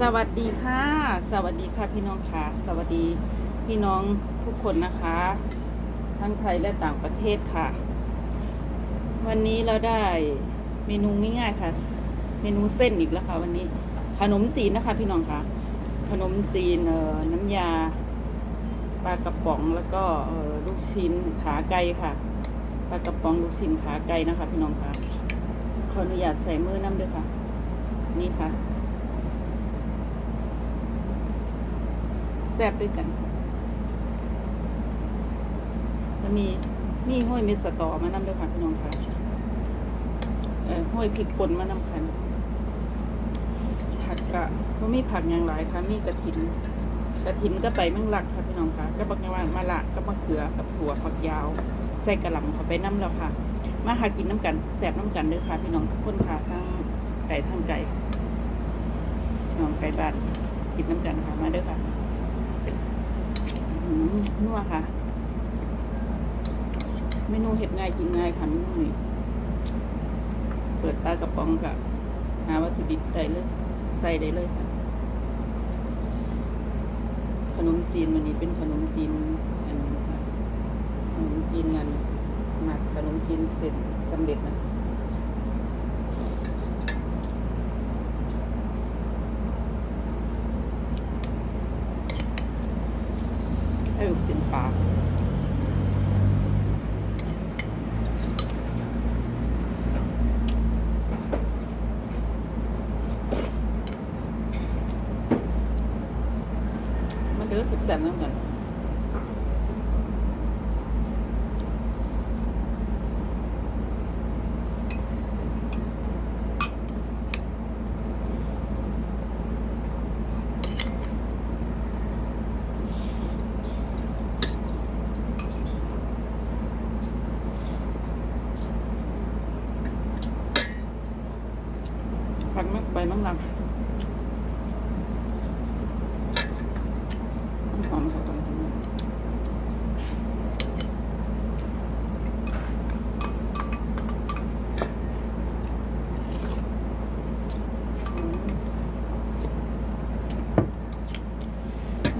สวัสดีค่ะ สวัสดีค่ะพี่น้องค่ะ สวัสดีพี่น้องทุกคนนะคะ ทั้งไทยและต่างประเทศค่ะ วันนี้เราได้เมนูง่ายๆค่ะ เมนูเส้นอีกแล้วค่ะ วันนี้ขนมจีนนะคะ พี่น้องค่ะ ขนมจีนเอ่อน้ำยาปลากระป๋องแล้วก็ลูกชิ้นขาไก่ค่ะปลากระป๋องลูกชิ้นขาไก่นะคะ พี่น้องค่ะขออนุญาตใส่มือน้ำด้วยค่ะ นี่ค่ะ แซ่บด้วยกันแล้วมีมีห้อยเม็ดสตอมานำด้วยค่ะพี่น้องค่ะเอ่อห้อยพริกป่นมานำคันผักกะก็มีผักอย่างหลายค่ะ มีกระถินกระถินก็ไปแมั่งหลักค่ะพี่น้องค่ะก็บักยาวามะละก็มะเขือกับถั่วฝักยาว ใส่กระหล่ำเข้าไปน้ำแล้วค่ะ มาหากินน้ำกันแซ่บน้ำกันเด้อค่ะ พี่น้องทุกคนค่ะทั้งไก่ทั้งไก่น้องไก่บ้านกินน้ำกันค่ะมาเด้อค่ะ นัวค่ะ เมนูเห็ดง่ายกินง่ายค่ะเมนูนี้เปิดตากระป๋องกับหาวัตถุดิบได้เลย ใส่ได้เลยค่ะ ขนมจีนวันนี้เป็นขนมจีนอันนี้ค่ะขนมจีนนันหมักขนมจีนเสร็จสำเร็จนะให้ลูกชิ้นปลามันเดือดสุดแซ่เหมือนกันผักมักใบมังลัง หอมเขาตรงนี้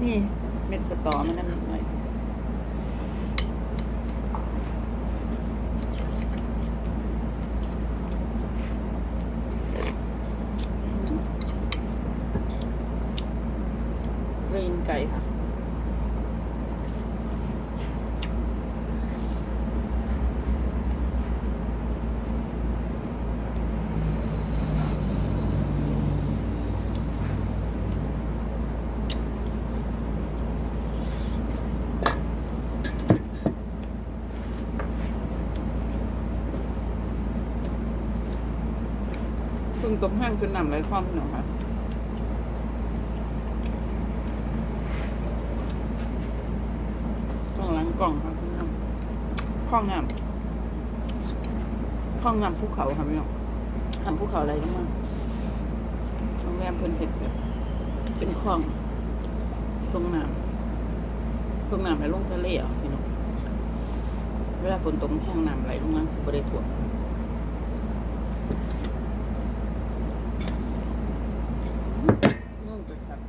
นี่เม็ดสตอมันนั่นหน่อยกรีนไก่ค่ะ ซึ่งตรงห้างคือนำไรความหน่อยค่ะกล่องล้างกล่องครับพี่น้องข้องงามข้องงามภูเขาค่ะพี่น้องทำภูเขาอะไรรู้มั้งโรงแรมเพิ่นเห็ดแบบเป็นคลองทรงน้ำทรงน้ำไหลลงทะเลอะพี่น้องเวลาฝนตกแห้งน้ำไหลลงน้ำสุบได้ถ่วมนุ่มไปครับ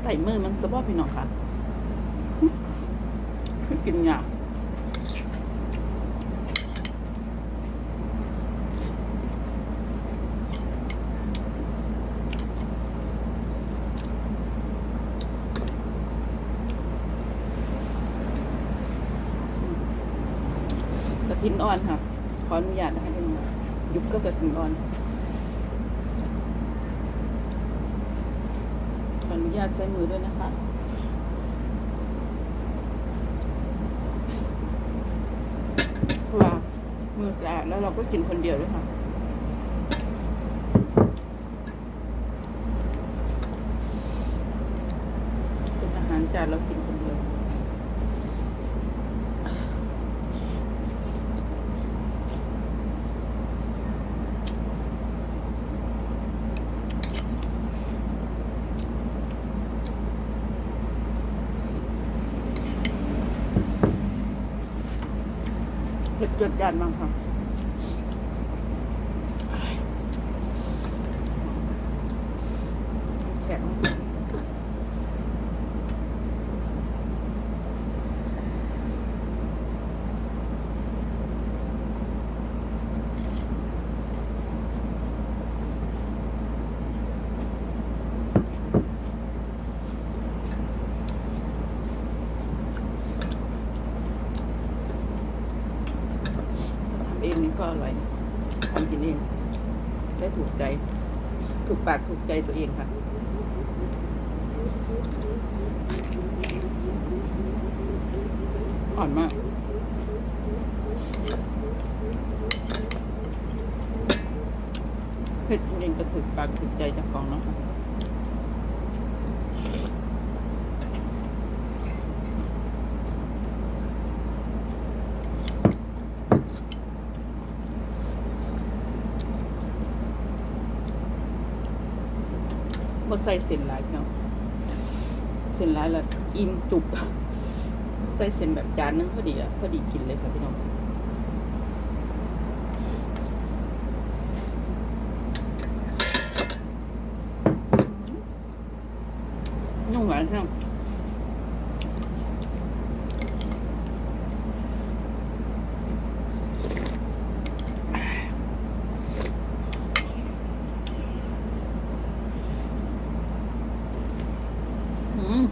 ใส่มือมันสบอพี่น้องค่ะกินยากกระทินอ่อนค่ะ ขออนุญาตนะคะพี่น้องยุบก็กระทินอ่อน ออนุญาตใช้มือด้วยนะคะเพราะว่ามือสะอาดแล้วเราก็กินคนเดียวด้วยค่ะเป็นอาหารจานเรากิน เผ็ดหยดยานบ้างค่ะ นี่ก็อร่อยทำกินเองได้ถูกใจ ถูกปากถูกใจตัวเองค่ะอ่อนมากเผ็ดจริงๆก็ถูกปากถูกใจจ้าของเนาะ เขาใส่เส้นลายเนาะเส้นลายแล้วอิ่มจุกใส่เส้นแบบจานนึงพอดีอะพอดีกินเลยค่ะพี่น้องนุ่มหวานใช่ไหมอืม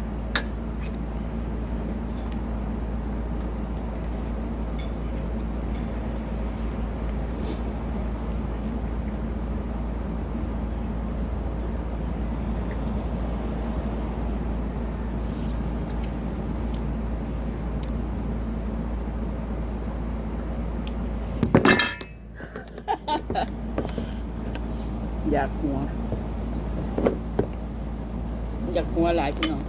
อยากหัว อยากหัวหลายพี่น้อง